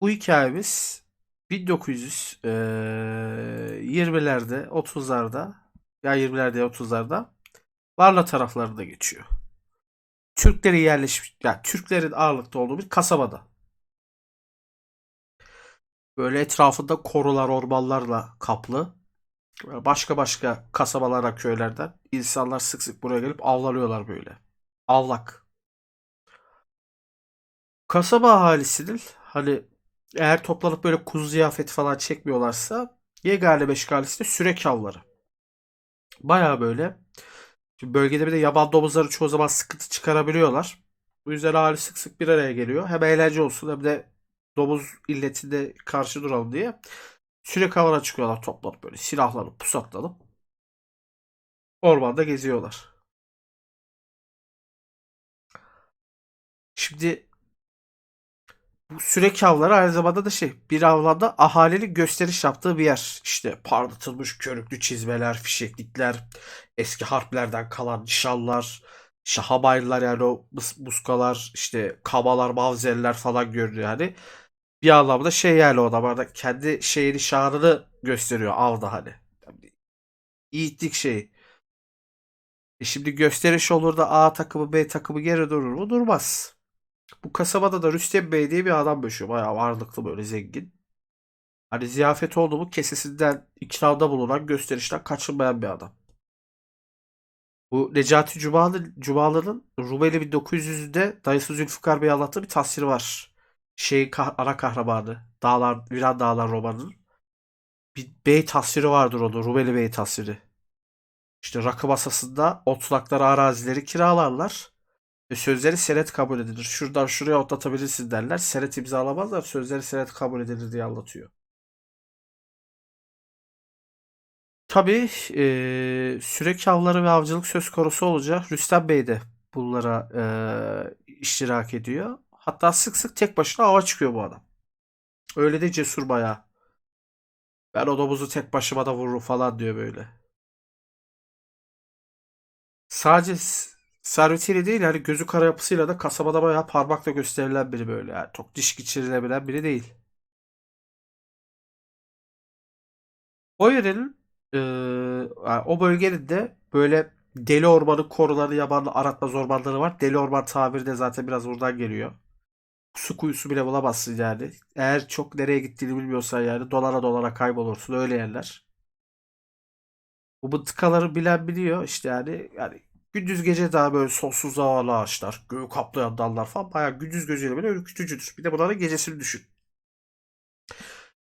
Bu hikayemiz 1920'lerde, 30'larda ya 20'lerde ya 30'larda Varna taraflarında geçiyor. Türklerin yerleşmiş, ya Türklerin ağırlıkta olduğu bir kasabada. Böyle etrafında korular, ormanlarla kaplı. Başka başka kasabalara, köylerden insanlar sık sık buraya gelip avlanıyorlar böyle. Avlak. Kasaba ahalisinin hani eğer toplanıp böyle kuzu ziyafeti falan çekmiyorlarsa yegane meşgalesi de sürek avları. Baya böyle. Şimdi bölgede bir de yaban domuzları çoğu zaman sıkıntı çıkarabiliyorlar. Bu yüzden ahali sık sık bir araya geliyor. Hem eğlence olsun hem de domuz illetinde karşı duralım diye. Sürek avına çıkıyorlar toplanıp böyle silahlanıp pusatlanıp ormanda geziyorlar. Şimdi bu sürek avları aynı zamanda da şey bir avlanda ahalinin gösteriş yaptığı bir yer. İşte parlatılmış körüklü çizmeler, fişeklikler, eski harplerden kalan nişanlar, şahabaylar yani o buskalar, işte kabalar, mavzeller falan görünüyor yani. Bir anlamda şey yani o da da kendi şeyini şanını gösteriyor avda hani. Yani yiğitlik şeyi. E şimdi gösteriş olur da A takımı B takımı geri durur mu? Durmaz. Bu kasabada da Rüstem Bey diye bir adam yaşıyor. Bayağı varlıklı böyle zengin. Hani ziyafet oldu mu kesesinden ikramda bulunan gösterişten kaçınmayan bir adam. Bu Necati Cumalı, Cumalı'nın Rumeli 1900'de dayısı Zülfikar Bey anlattığı bir tasviri var. Şeyin kah- ana kahramanı. Dağlar, Viran Dağlar romanının. Bir bey tasviri vardır onun. Rumeli Bey tasviri. İşte rakı masasında otlakları arazileri kiralarlar. Ve sözleri senet kabul edilir. Şuradan şuraya otlatabilirsin derler. Senet imzalamazlar. Sözleri senet kabul edilir diye anlatıyor. Tabii eee sürek avları ve avcılık söz konusu olunca Rüstem Bey de bunlara eee, iştirak ediyor. Hatta sık sık tek başına ava çıkıyor bu adam. Öyle de cesur bayağı. Ben o domuzu tek başıma da vururum falan diyor böyle. Sadece servetiyle değil yani gözü kara yapısıyla da kasabada bayağı parmakla gösterilen biri böyle. Yani çok diş geçirilebilen biri değil. O yerin eee, yani o bölgenin de böyle deli ormanı koruları, yabanlı aratmaz ormanları var. Deli orman tabiri de zaten biraz buradan geliyor. Su kuyusu bile bulamazsın yani. Eğer çok nereye gittiğini bilmiyorsan yani dolara dolara kaybolursun öyle yerler. Bu mıntıkaları bilen biliyor işte yani yani gündüz gece daha böyle sonsuz havalı ağaçlar, göğü kaplayan dallar falan bayağı gündüz gözüyle bile ürkütücüdür. Bir de bunların gecesini düşün.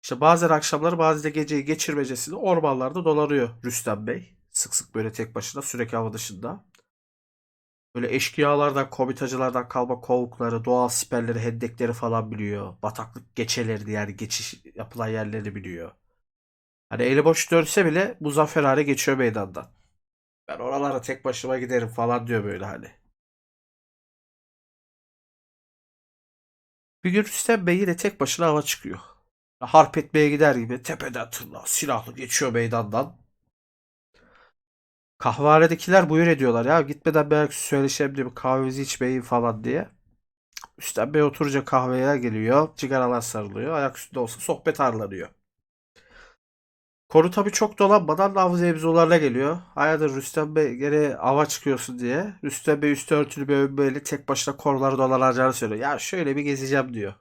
İşte bazen akşamları bazen de geceyi geçirmecesini ormanlarda dolanıyor Rüstem Bey. Sık sık böyle tek başına sürekli hava dışında. Böyle eşkıyalardan, komitacılardan kalma kovukları, doğal siperleri, hendekleri falan biliyor. Bataklık geçelerini yani geçiş yapılan yerleri biliyor. Hani eli boş dönse bile muzaffer hale geçiyor meydandan. Ben oralara tek başıma giderim falan diyor böyle hani. Bir gün Rüstem Bey yine tek başına hava çıkıyor. Harp etmeye gider gibi tepeden tırnağa silahlı geçiyor meydandan. Kahvehanedekiler buyur ediyorlar ya gitmeden belki söyleşelim diye bir kahvemizi içmeyin falan diye. Rüstem Bey oturunca kahveye geliyor. Sigaralar sarılıyor. Ayak üstünde olsa sohbet arlanıyor. Konu tabii çok dolanmadan Navz mevzularına geliyor. Hayırdır Rüstem Bey gene ava çıkıyorsun diye. Rüstem Bey üstü örtülü bir övünmeyle tek başına koruları dolanacağını söylüyor. Ya şöyle bir gezeceğim diyor.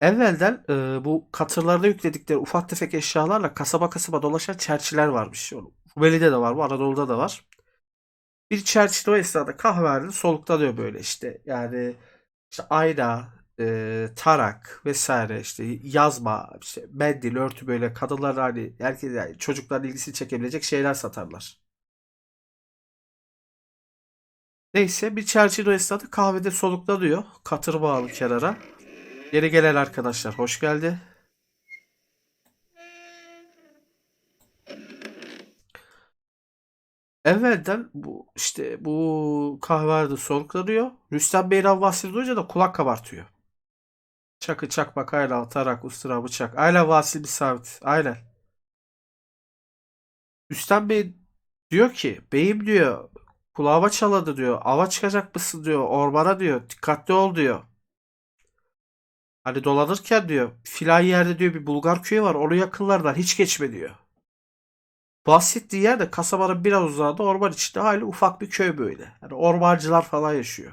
Evvelden e, bu katırlarda yükledikleri ufak tefek eşyalarla kasaba kasaba dolaşan çerçiler varmış. Rumeli'de de var bu Anadolu'da da var. Bir çerçi o esnada kahvehanede soluklanıyor böyle işte. Yani işte ayna, e, tarak vesaire işte yazma, işte mendil, örtü böyle kadınlar hani herkes yani çocukların ilgisini çekebilecek şeyler satarlar. Neyse bir çerçi o esnada kahvede soluklanıyor. Katır bağlı kenara. Yeni gelen arkadaşlar hoş geldi. Evvelden bu işte bu kahverde soluklanıyor. Rüstem Bey'in Vasil duyunca da kulak kabartıyor. Çakı çakmak ayla atarak ustura bıçak. Ayla Vasil bir sabit. Aynen. Rüstem Bey diyor ki beyim diyor kulağıma çaladı diyor. Ava çıkacak mısın diyor. Ormana diyor. Dikkatli ol diyor. Hani dolanırken diyor filan yerde diyor bir Bulgar köyü var onu yakınlardan hiç geçme diyor. Bahsettiği yer de kasabanın biraz uzağında orman içinde hali ufak bir köy böyle. Hani ormancılar falan yaşıyor.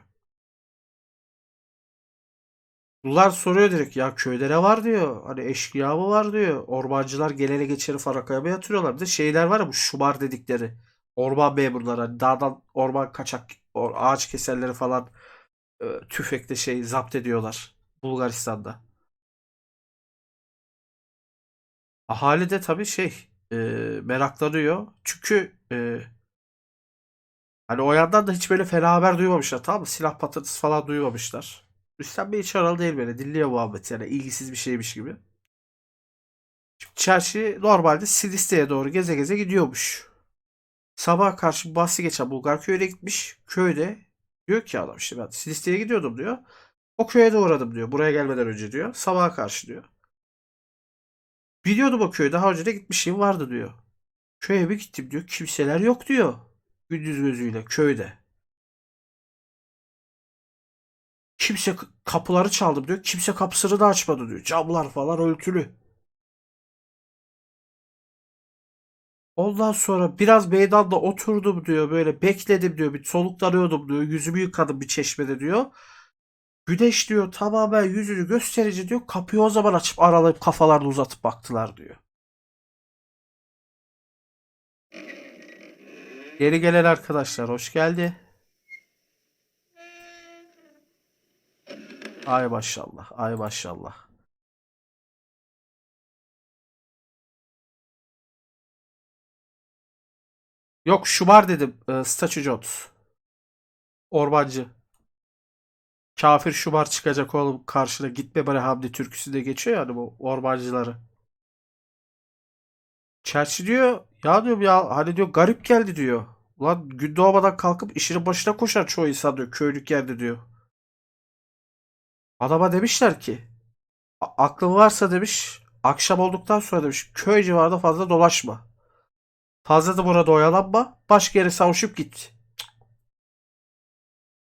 Bunlar soruyor direkt ya köyde ne var diyor. Hani eşkıya mı var diyor. Ormancılar gelene geçeni farakaya mı yatırıyorlar. Bir de şeyler var ya bu şumar dedikleri. Orman memurları hani dağdan orman kaçak or- ağaç keserleri falan e, tüfekle şey zapt ediyorlar. Bulgaristan'da. Ahali de tabii şey e, meraklanıyor. Çünkü e, hani o yandan da hiç böyle fena haber duymamışlar tamam mı? Silah patırtısı falan duymamışlar. Rüstem Bey hiç aralı değil böyle. Dinliyor muhabbet yani ilgisiz bir şeymiş gibi. Çarşı normalde Siliste'ye doğru geze geze gidiyormuş. Sabah karşı bahsi geçen Bulgar köyüne gitmiş. Köyde diyor ki adam işte ben Siliste'ye gidiyordum diyor. O köye de uğradım diyor. Buraya gelmeden önce diyor. Sabaha karşı diyor. Biliyordum o köye. Daha önce de gitmişliğim vardı diyor. Köye bir gittim diyor. Kimseler yok diyor. Gündüz gözüyle köyde. Kimse kapıları çaldım diyor. Kimse kapısını da açmadı diyor. Camlar falan örtülü. Ondan sonra biraz meydanda oturdum diyor. Böyle bekledim diyor. Bir soluklanıyordum diyor. Yüzümü yıkadım bir çeşmede diyor. Güneş diyor tamamen yüzünü gösterici diyor. Kapıyı o zaman açıp aralayıp kafalarını uzatıp baktılar diyor. Geri gelen arkadaşlar hoş geldi. Ay maşallah. Ay maşallah. Yok Şumar dedim. E, Statue Jones. Ormancı. Kafir Şumar çıkacak oğlum karşına. Gitme bana Hamdi türküsü de geçiyor yani bu ormancıları. Çerçi diyor ya diyor ya hani diyor garip geldi diyor. Ulan gün doğmadan kalkıp işinin başına koşar çoğu insan diyor köylük yerde diyor. Adama demişler ki "A- aklın varsa demiş akşam olduktan sonra demiş köy civarında fazla dolaşma. Fazla da burada oyalanma. Başka yere savuşup git.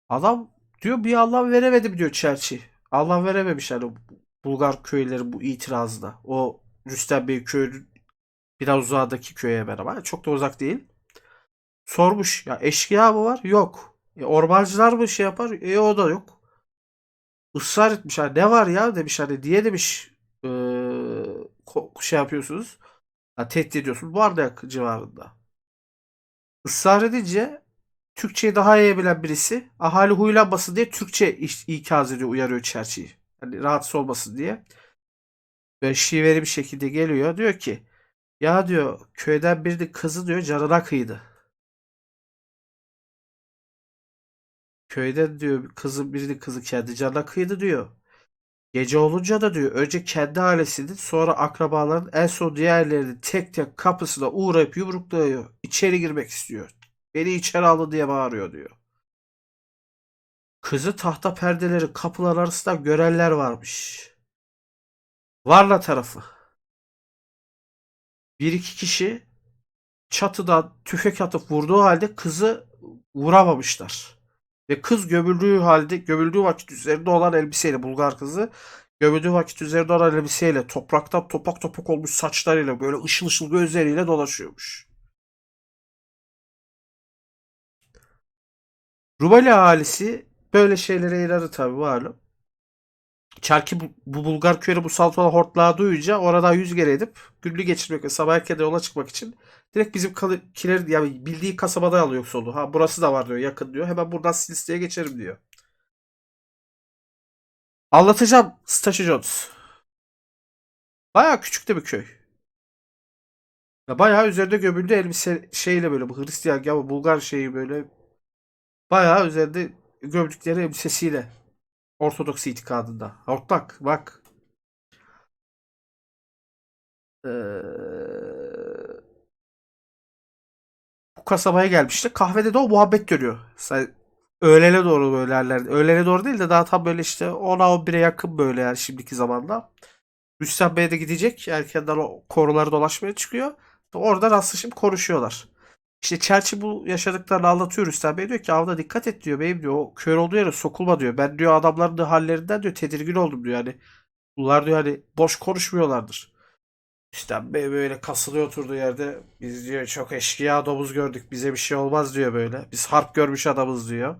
Adam diyor bir Allah veremedim diyor Çerçi. Allah verememiş hani bu Bulgar köyleri bu itirazda. O Rüstem Bey köyü biraz uzağdaki köye beraber. Çok da uzak değil. Sormuş ya eşkıya mı var? Yok. E, ormancılar mı şey yapar? E o da yok. Israr etmiş. Hani ne var ya demiş hani diye demiş ko- şey yapıyorsunuz. Ha, tehdit ediyorsunuz. Bardak civarında. Israr edince Türkçeyi daha iyi bilen birisi ahali huylanmasın diye Türkçe ikaz ediyor, uyarıyor Çerçi'yi. Hani rahatsız olmasın diye. Böyle şiveli bir şekilde geliyor. Diyor ki ya diyor köyden birinin kızı diyor canına kıydı. Köyden diyor kızın birinin kızı kendi canına kıydı diyor. Gece olunca da diyor önce kendi ailesinin sonra akrabaların en son diğerlerinin tek tek kapısına uğrayıp yumrukluyor. İçeri girmek istiyor. Beni içeri alın diye bağırıyor diyor. Kızı tahta perdeleri kapılar arasında görenler varmış. Varla tarafı. Bir iki kişi çatıdan tüfek atıp vurduğu halde kızı vuramamışlar. Ve kız gömüldüğü halde gömüldüğü vakit üzerinde olan elbiseyle Bulgar kızı gömüldüğü vakit üzerinde olan elbiseyle topraktan topak topak olmuş saçlarıyla böyle ışıl ışıl gözleriyle dolaşıyormuş. Rumeli ahalisi böyle şeylere inanır tabii malum. Çarki bu, bu Bulgar köyü bu saltola hortlağı duyunca oradan yüz kere edip günlüğü geçirmek ve sabah erkenden yola çıkmak için direkt bizim kiler yani bildiği kasabada alıyor solu. Ha burası da var diyor yakın diyor. Hemen buradan Silisteye geçerim diyor. Anlatacağım Staşı Jones. Baya küçük de bir köy. Ya bayağı üzerinde gömüldü elbise şeyle böyle bu Hristiyan ya Bulgar şeyi böyle bayağı üzerinde gömdükleri elbisesiyle Ortodoks itikadında. Hortlak bak. Ee, bu kasabaya gelmişti. Kahvede de o muhabbet dönüyor. Sa- Öğlene doğru böyle yerlerde. Öğlene doğru değil de daha tam böyle işte 10'a 11'e yakın böyle yani şimdiki zamanda. Rüstem Bey de gidecek. Erkenden o koruları dolaşmaya çıkıyor. Orada rastlaşıp konuşuyorlar. İşte Churchill bu yaşadıklarını anlatıyor Rüstem Bey diyor ki avda dikkat et diyor beyim diyor o kör olduğu yere sokulma diyor. Ben diyor adamların da hallerinden diyor tedirgin oldum diyor yani. Bunlar diyor hani boş konuşmuyorlardır. İşte be- böyle kasılıyor oturduğu yerde. Biz diyor çok eşkıya domuz gördük. Bize bir şey olmaz diyor böyle. Biz harp görmüş adamız diyor.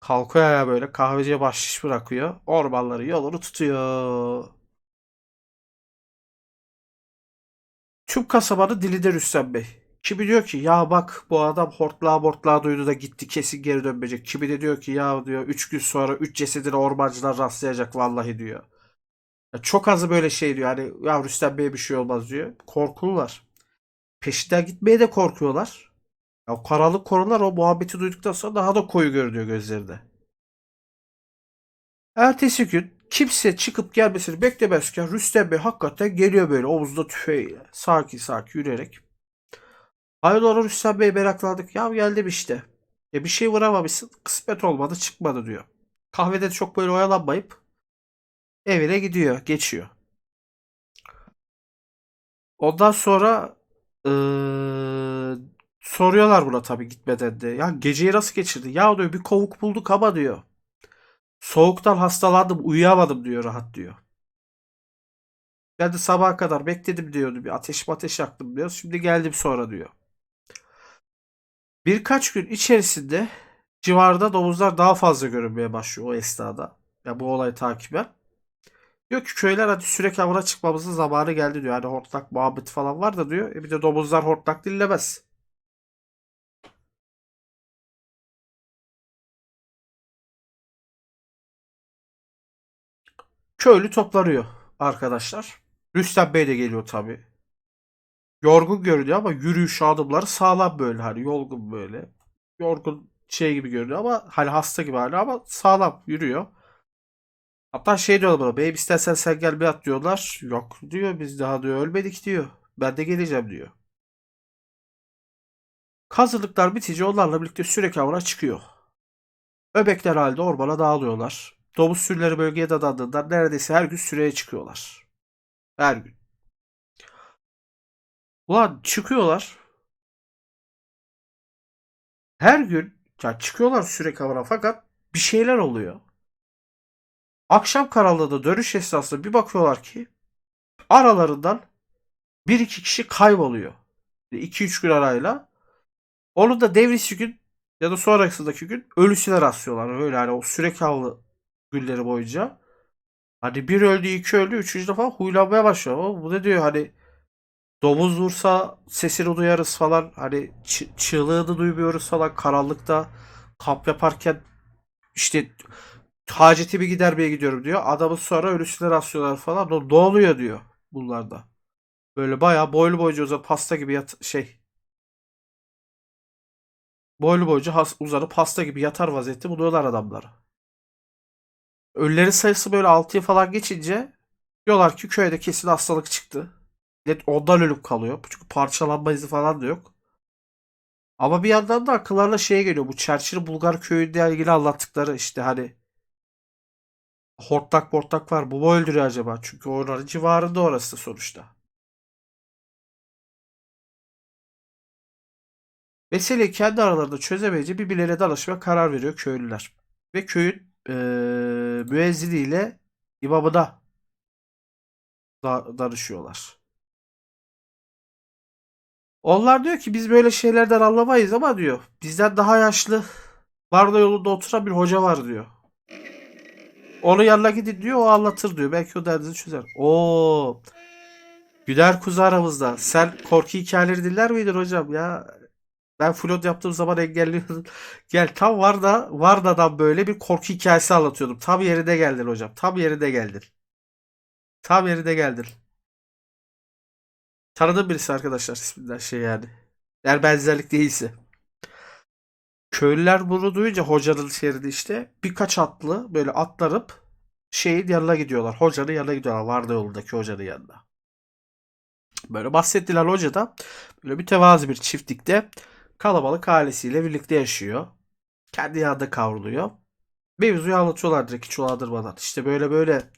Kalkıyor ya böyle kahveciye bahşiş bırakıyor. Ormanları yolunu tutuyor. Tüm kasabanın dilidir Rüstem Bey. Kimi diyor ki ya bak bu adam hortlağa mortlağa duydu da gitti kesin geri dönmeyecek. Kimi de diyor ki ya diyor 3 gün sonra 3 cesedine ormancılar rastlayacak vallahi diyor. Ya çok azı böyle şey diyor hani ya Rüstem Bey'e bir şey olmaz diyor. Korkular. Peşinden gitmeye de korkuyorlar. Ya o karanlık korular o muhabbeti duyduktan sonra daha da koyu görünüyor gözlerinde. Ertesi gün kimse çıkıp gelmesini beklemezken Rüstem Bey hakikaten geliyor böyle omuzda tüfeğiyle. Sakin sakin yürüyerek. Hayrola Rüstem Bey meraklandık. Ya geldim işte. E bir şey vuramamışsın. Kısmet olmadı çıkmadı diyor. Kahvede de çok böyle oyalanmayıp evine gidiyor. Geçiyor. Ondan sonra eee, soruyorlar buna tabii gitmeden de. Ya geceyi nasıl geçirdi? Ya diyor bir kovuk bulduk ama diyor. Soğuktan hastalandım uyuyamadım diyor rahat diyor. Ben de sabaha kadar bekledim diyordu. Bir ateş ateş yaktım diyor. Şimdi geldim sonra diyor. Birkaç gün içerisinde civarda domuzlar daha fazla görünmeye başlıyor o esnada. Ya bu olayı takiben. Diyor ki köyler hadi sürekli avına çıkmamızın zamanı geldi diyor. Hani hortlak muhabbeti falan var da diyor. E bir de domuzlar hortlak dinlemez. Köylü toplanıyor arkadaşlar. Rüstem Bey de geliyor tabii. Yorgun görünüyor ama yürüyüş adımları sağlam böyle hani yorgun böyle. Yorgun şey gibi görünüyor ama hani hasta gibi hala ama sağlam yürüyor. Hatta şey diyorlar bana beyim istersen sen gel bir at diyorlar. Yok diyor biz daha diyor ölmedik diyor. Ben de geleceğim diyor. Hazırlıklar bitince onlarla birlikte sürekli avına çıkıyor. Öbekler halde ormana dağılıyorlar. Domuz sürüleri bölgeye dadandığından neredeyse her gün süreye çıkıyorlar. Her gün. Ulan çıkıyorlar. Her gün ya çıkıyorlar sürekli avına fakat bir şeyler oluyor. Akşam karanlığında dönüş esnasında bir bakıyorlar ki aralarından bir iki kişi kayboluyor. 2-3 gün arayla. Onu da devrisi gün ya da sonrasındaki gün ölüsüne rastlıyorlar. Öyle hani o sürekli avlı günleri boyunca. Hani bir öldü, iki öldü, üçüncü defa huylanmaya başlıyor. Bu ne diyor hani domuz vursa sesini duyarız falan. Hani çı- çığlığını duymuyoruz falan karanlıkta kamp yaparken işte hacetimi gidermeye gidiyorum diyor. Adamı sonra ölüsüne rastlıyorlar falan. Ne ne oluyor diyor bunlarda. Böyle bayağı boylu boyunca uzanıp pasta gibi yat şey boylu boyunca has- uzanıp pasta gibi yatar vaziyette buluyorlar adamları. Ölülerin sayısı böyle 6'yı falan geçince diyorlar ki köyde kesin hastalık çıktı. Millet ondan ölüp kalıyor. Çünkü parçalanma izi falan da yok. Ama bir yandan da akıllarına şeye geliyor. Bu Çerçili Bulgar köyüyle ilgili anlattıkları işte hani hortlak mortlak var. Bu mu öldürüyor acaba? Çünkü oranın civarında orası sonuçta. Meseleyi kendi aralarında çözemeyince birbirlerine danışmaya karar veriyor köylüler. Ve köyün eee müezziniyle imamına da danışıyorlar. Onlar diyor ki biz böyle şeylerden anlamayız ama diyor bizden daha yaşlı Varda yolunda oturan bir hoca var diyor. Onun yanına gidin diyor o anlatır diyor. Belki o derdinizi çözer. Oo. Güler kuzu aramızda. Sen korku hikayeleri dinler miydin hocam ya? Ben float yaptığım zaman engelliyordum. Gel tam Varda Varda'dan böyle bir korku hikayesi anlatıyordum. Tam yerinde geldin hocam. Tam yerinde geldin. Tam yerinde geldin. Tanıdığım birisi arkadaşlar isminden şey yani. Eğer benzerlik değilse. Köylüler bunu duyunca hocanın şeridi işte birkaç atlı böyle atlanıp şeyin yanına gidiyorlar. Hocanın yanına gidiyorlar. Varda yolundaki hocanın yanına. Böyle bahsettiler hoca da böyle mütevazi bir çiftlikte kalabalık ailesiyle birlikte yaşıyor. Kendi yanında kavruluyor. Mevzuyu anlatıyorlar direkt hiç olandırmadan. İşte böyle böyle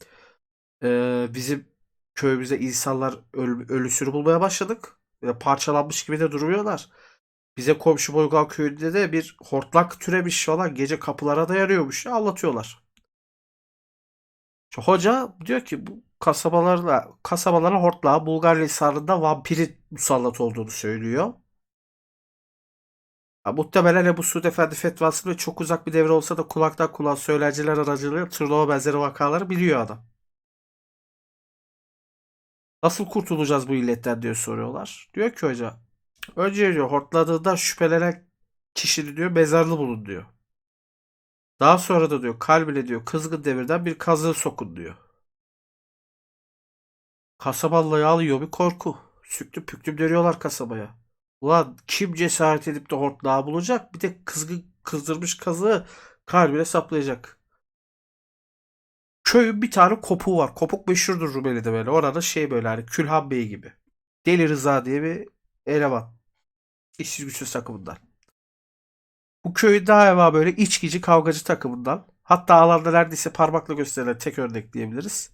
e, bizim köyümüzde insanlar öl- ölüsünü bulmaya başladık. Ve parçalanmış gibi de duruyorlar. Bize komşu Boygal köyünde de bir hortlak türemiş falan. Gece kapılara dayanıyormuş. Ya, anlatıyorlar. Hoca diyor ki bu kasabalarla kasabalara hortlağa Bulgar lisanında vampirin musallat olduğunu söylüyor. Ya muhtemelen Ebu Suud Efendi fetvası ve çok uzak bir devre olsa da kulaktan kulağa söylenciler aracılığıyla tırnava benzeri vakaları biliyor adam. Nasıl kurtulacağız bu illetten diye soruyorlar. Diyor ki hoca önce diyor hortladığında şüphelenen kişinin diyor mezarlı bulun diyor. Daha sonra da diyor kalbine diyor kızgın devirden bir kazığı sokun diyor. Kasabalı'yı alıyor bir korku. Süktüm püktüm dönüyorlar kasabaya. Ulan kim cesaret edip de hortlağı bulacak? Bir de kızgın kızdırmış kazığı kalbine saplayacak. Köyün bir tane kopuğu var. Kopuk meşhurdur Rumeli'de böyle. Orada şey böyle hani Külhan Bey gibi. Deli Rıza diye bir eleman. İşsiz güçsüz takımından. Bu köyün daima böyle içkici kavgacı takımından. Hatta alanda neredeyse parmakla gösterilen tek örnek diyebiliriz.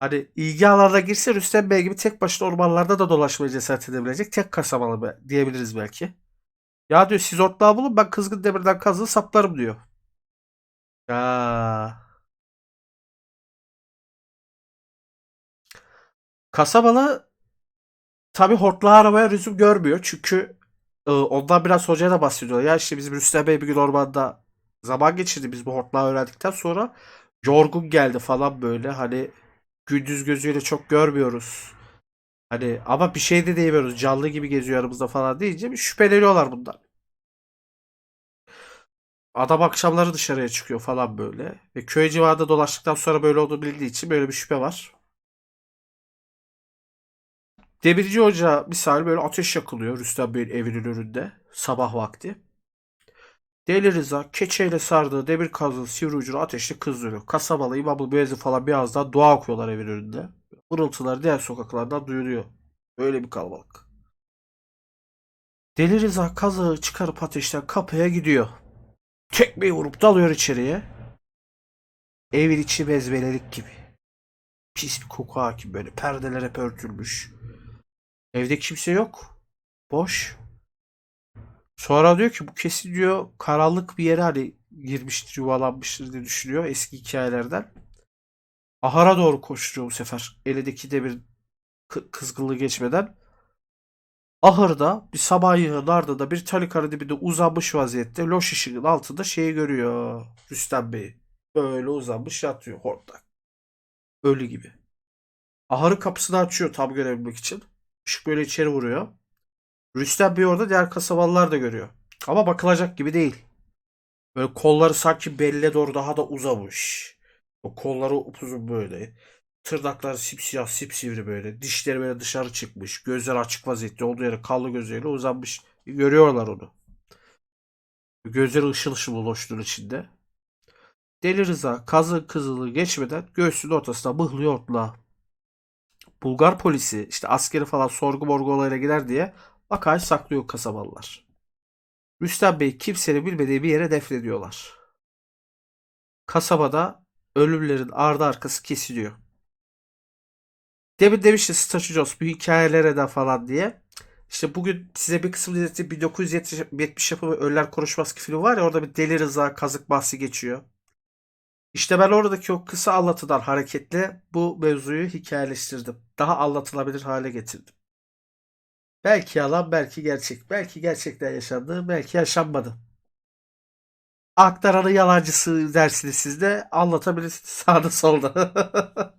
Hani ilgi alanına girse Rüstem Bey gibi tek başına ormanlarda da dolaşmaya cesaret edebilecek tek kasabalı be- diyebiliriz belki. Ya diyor siz ortağı bulun ben kızgın demirden kazığı saplarım diyor. Ya. Kasabalı tabi hortlağı aramaya lüzum görmüyor. Çünkü e, ondan biraz hocaya da bahsediyor. Ya işte bizim Rüstem Bey bir gün ormanda zaman geçirdi biz bu hortlağı öğrendikten sonra yorgun geldi falan böyle hani gündüz gözüyle çok görmüyoruz. Hani ama bir şey de diyemiyoruz. Canlı gibi geziyor aramızda falan deyince bir şüpheleniyorlar bundan. Adam akşamları dışarıya çıkıyor falan böyle. Ve köy civarında dolaştıktan sonra böyle olduğu bildiği için böyle bir şüphe var. Demirci Hoca misal böyle ateş yakılıyor Rüstem Bey'in evinin önünde sabah vakti. Deli Rıza keçeyle sardığı demir kazığı sivri ucunu ateşle kızdırıyor. Kasabalı İmamlı Müezzin falan birazdan dua okuyorlar evin önünde. Vırıltılar diğer sokaklardan duyuluyor. Öyle bir kalabalık. Deli Rıza kazığı çıkarıp ateşten kapıya gidiyor. Tekmeyi vurup dalıyor içeriye. Evin içi mezbelelik gibi. Pis bir koku hakim böyle. Perdeler hep örtülmüş. Evde kimse yok. Boş. Sonra diyor ki bu kesin diyor karanlık bir yere hani girmiştir, yuvalanmıştır diye düşünüyor eski hikayelerden. Ahara doğru koşturuyor bu sefer. Elindeki demir kı- kızgınlığı geçmeden. Ahırda bir sabahleyin ardında bir talikanın dibinde uzanmış vaziyette loş ışığın altında şeyi görüyor. Rüstem Bey. Böyle uzanmış yatıyor hortlak. Ölü gibi. Ahırın kapısını açıyor tam görebilmek için. Işık böyle içeri vuruyor. Rüstem Bey orada diğer kasabalılar da görüyor. Ama bakılacak gibi değil. Böyle kolları sanki belli doğru daha da uzamış. O kolları upuzun böyle. Tırnakları sipsiyah sipsivri böyle. Dişleri böyle dışarı çıkmış. Gözleri açık vaziyette. Olduğu yere kallı gözleriyle uzanmış. Görüyorlar onu. Gözleri ışıl ışıl bu loşluğun içinde. Deli Rıza kazı kızılı geçmeden göğsünün ortasına mıhlıyor ortlağı. Bulgar polisi işte askeri falan sorgu morgu olayına gider diye vakayı saklıyor kasabalılar. Rüstem Bey kimsenin bilmediği bir yere defnediyorlar. Kasabada ölümlerin ardı arkası kesiliyor. Demin demişti Jones bu hikayelere de falan diye. İşte bugün size bir kısmını izlettiğim 1970 yapımı Ölüler Konuşmaz filmi var ya orada bir Deli Rıza kazık bahsi geçiyor. İşte ben oradaki o kısa anlatıdan hareketle bu mevzuyu hikayeleştirdim. Daha anlatılabilir hale getirdim. Belki yalan, belki gerçek. Belki gerçekten yaşandı, belki yaşanmadı. Aktaranın yalancısı dersiniz siz de anlatabilirsiniz sağda solda.